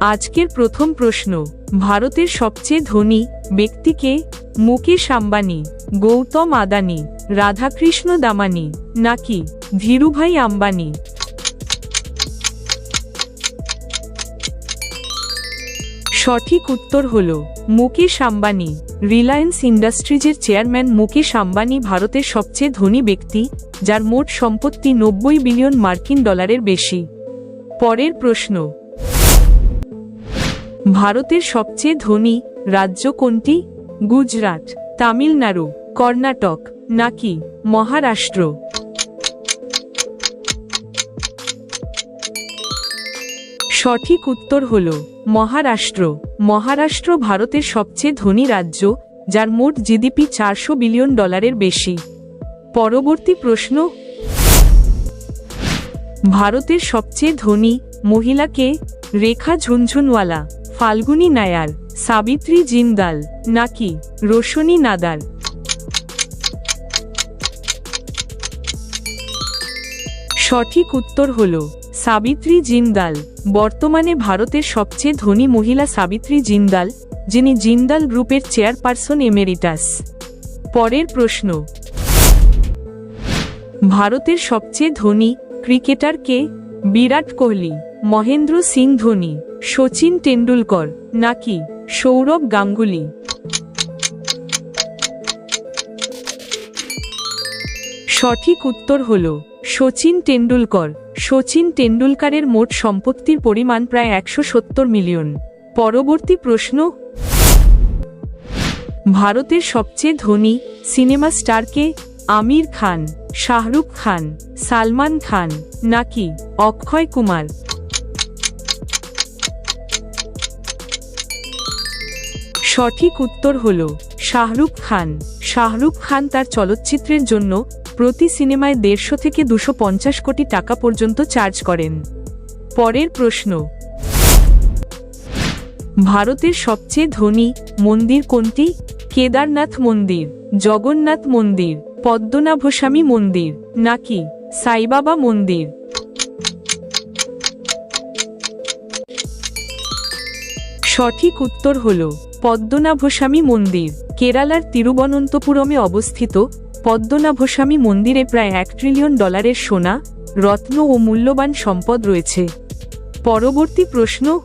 আজকের প্রথম প্রশ্ন। ভারতের সবচেয়ে ধনী ব্যক্তিকে মুকেশ আম্বানি, গৌতম আদানি, রাধাকৃষ্ণ দামানি নাকি ধীরুভাই আম্বানি? সঠিক উত্তর হল মুকেশ আম্বানি। রিলায়েন্স ইন্ডাস্ট্রিজের চেয়ারম্যান মুকেশ আম্বানি ভারতের সবচেয়ে ধনী ব্যক্তি, যার মোট সম্পত্তি নব্বই বিলিয়ন মার্কিন ডলারের বেশি। পরের প্রশ্ন ভারতের সবচেয়ে ধনী রাজ্য কোনটি? গুজরাট, তামিলনাড়ু, কর্ণাটক, নাকি মহারাষ্ট্র? সঠিক উত্তর হল মহারাষ্ট্র। মহারাষ্ট্র ভারতের সবচেয়ে ধনী রাজ্য, যার মোট জিডিপি চারশো বিলিয়ন ডলারের বেশি। পরবর্তী প্রশ্ন। ভারতের সবচেয়ে ধনী মহিলাকে রেখা ঝুনঝুনওয়ালা। ফাল্গুনী নায়ার, সাবিত্রী জিন্দাল, নাকি রোশনী নাদার সঠিক উত্তর হল, সাবিত্রী জিন্দাল। বর্তমানে ভারতের সবচেয়ে ধনী মহিলা সাবিত্রী জিন্দাল, যিনি জিন্দাল গ্রুপের চেয়ারপারসন এমেরিটাস। পরের প্রশ্ন। ভারতের সবচেয়ে ধনী ক্রিকেটার কে? বিরাট কোহলি, মহেন্দ্র সিং ধোনি। সচিন টেন্ডুলকর নাকি সৌরভ গাঙ্গুলি? সঠিক উত্তর হল সচিন টেন্ডুলকর সচিন টেন্ডুলকারের মোট সম্পত্তির পরিমাণ প্রায় একশো সত্তর মিলিয়ন। পরবর্তী প্রশ্ন। ভারতের সবচেয়ে ধনী সিনেমা স্টারকে আমির খান, শাহরুখ খান, সালমান খান, নাকি অক্ষয় কুমার? সঠিক উত্তর হল শাহরুখ খান। শাহরুখ খান তার চলচ্চিত্রের জন্য প্রতি সিনেমায় দেড়শো থেকে দুশো কোটি টাকা পর্যন্ত চার্জ করেন। পরের প্রশ্ন। ভারতের সবচেয়ে ধনী মন্দির কোনটি? কেদারনাথ মন্দির, জগন্নাথ মন্দির, পদ্মনাভস্বামী মন্দির নাকি সাইবাবা মন্দির? সঠিক উত্তর হল পদ্মনাভস্বামী মন্দির। কেরালার তিরুবনন্তপুরমে অবস্থিত পদ্মনাভস্বামী মন্দিরে প্রায় এক ট্রিলিয়ন ডলারের সোনা, রত্ন ও মূল্যবান সম্পদ রয়েছে। পরবর্তী প্রশ্ন।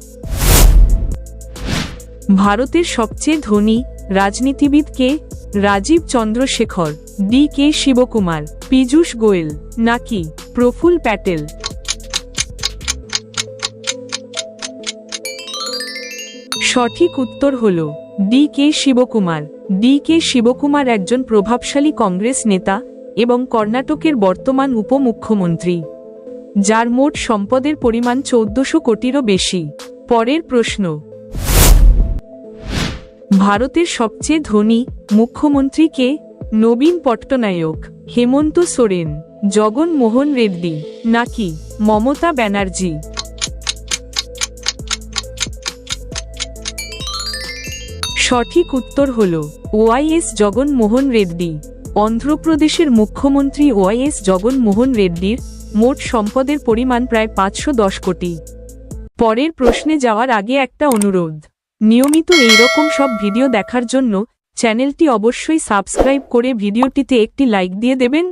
ভারতের সবচেয়ে ধনী রাজনীতিবিদ কে? রাজীব চন্দ্রশেখর, ডি কে শিবকুমার, পীযূষ গোয়েল, নাকি প্রফুল প্যাটেল? সঠিক উত্তর হল D K Shivakumar. D K Shivakumar একজন প্রভাবশালী কংগ্রেস নেতা এবং কর্ণাটকের বর্তমান উপমুখ্যমন্ত্রী, যার মোট সম্পদের পরিমাণ চৌদ্দশো কোটিরও বেশি। পরের প্রশ্ন, ভারতের সবচেয়ে ধনী মুখ্যমন্ত্রী কে? নবীন পট্টনায়ক, হেমন্ত সোরেন জগন মোহন রেড্ডি নাকি মমতা ব্যানার্জি? সঠিক উত্তর হল ওআইএস জগনমোহন রেড্ডি। অন্ধ্রপ্রদেশের মুখ্যমন্ত্রী ওআইএস জগনমোহন রেড্ডির মোট সম্পদের পরিমাণ প্রায় পাঁচশো দশ কোটি। পরের প্রশ্নে যাওয়ার আগে একটা অনুরোধ। নিয়মিত এইরকম সব ভিডিও দেখার জন্য চ্যানেলটি অবশ্যই সাবস্ক্রাইব করে ভিডিওটিতে একটি লাইক দিয়ে দেবেন।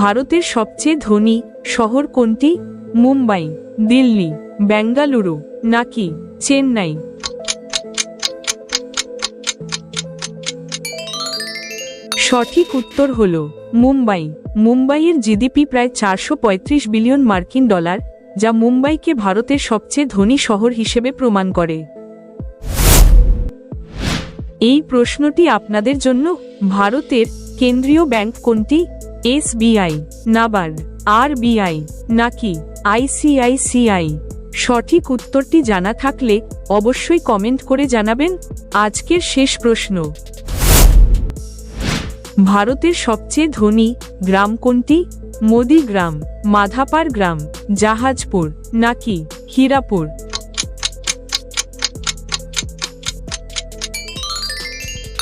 ভারতের সবচেয়ে ধনী শহর কোনটি? মুম্বাই, দিল্লি, বেঙ্গালুরু, নাকি চেন্নাই? সঠিক উত্তর হল মুম্বাই। মুম্বাইয়ের জিডিপি প্রায় চারশো পঁয়ত্রিশ বিলিয়ন মার্কিন ডলার, যা মুম্বাইকে ভারতের সবচেয়ে ধনী শহর হিসেবে প্রমাণ করে। এই প্রশ্নটি আপনাদের জন্য ভারতের কেন্দ্রীয় ব্যাংক কোনটি? এসবিআই নাবার্ড আরবিআই, নাকি আইসিআইসিআই? সঠিক উত্তরটি জানা থাকলে অবশ্যই কমেন্ট করে জানাবেন। আজকের শেষ প্রশ্ন। ভারতের সবচেয়ে ধনী গ্রাম কোনটি? মোদি গ্রাম মাধাপার গ্রাম, জাহাজপুর, নাকি হীরাপুর?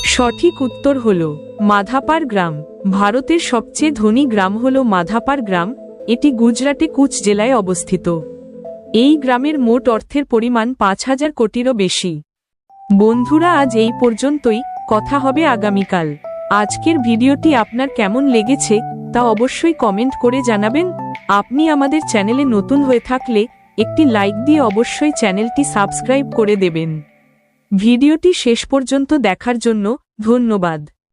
সঠিক উত্তর হল মাধাপার গ্রাম। ভারতের সবচেয়ে ধনী গ্রাম হল মাধাপার গ্রাম। এটি গুজরাটে কুচ জেলায় অবস্থিত। এই গ্রামের মোট অর্থের পরিমাণ পাঁচ হাজার কোটিরও বেশি। বন্ধুরা, আজ এই পর্যন্তই। কথা হবে আগামীকাল। আজকের ভিডিওটি আপনার কেমন লেগেছে তা অবশ্যই কমেন্ট করে জানাবেন। আপনি আমাদের চ্যানেলে নতুন হয়ে থাকলে একটি লাইক দিয়ে অবশ্যই চ্যানেলটি সাবস্ক্রাইব করে দেবেন। ভিডিওটি শেষ পর্যন্ত দেখার জন্য ধন্যবাদ।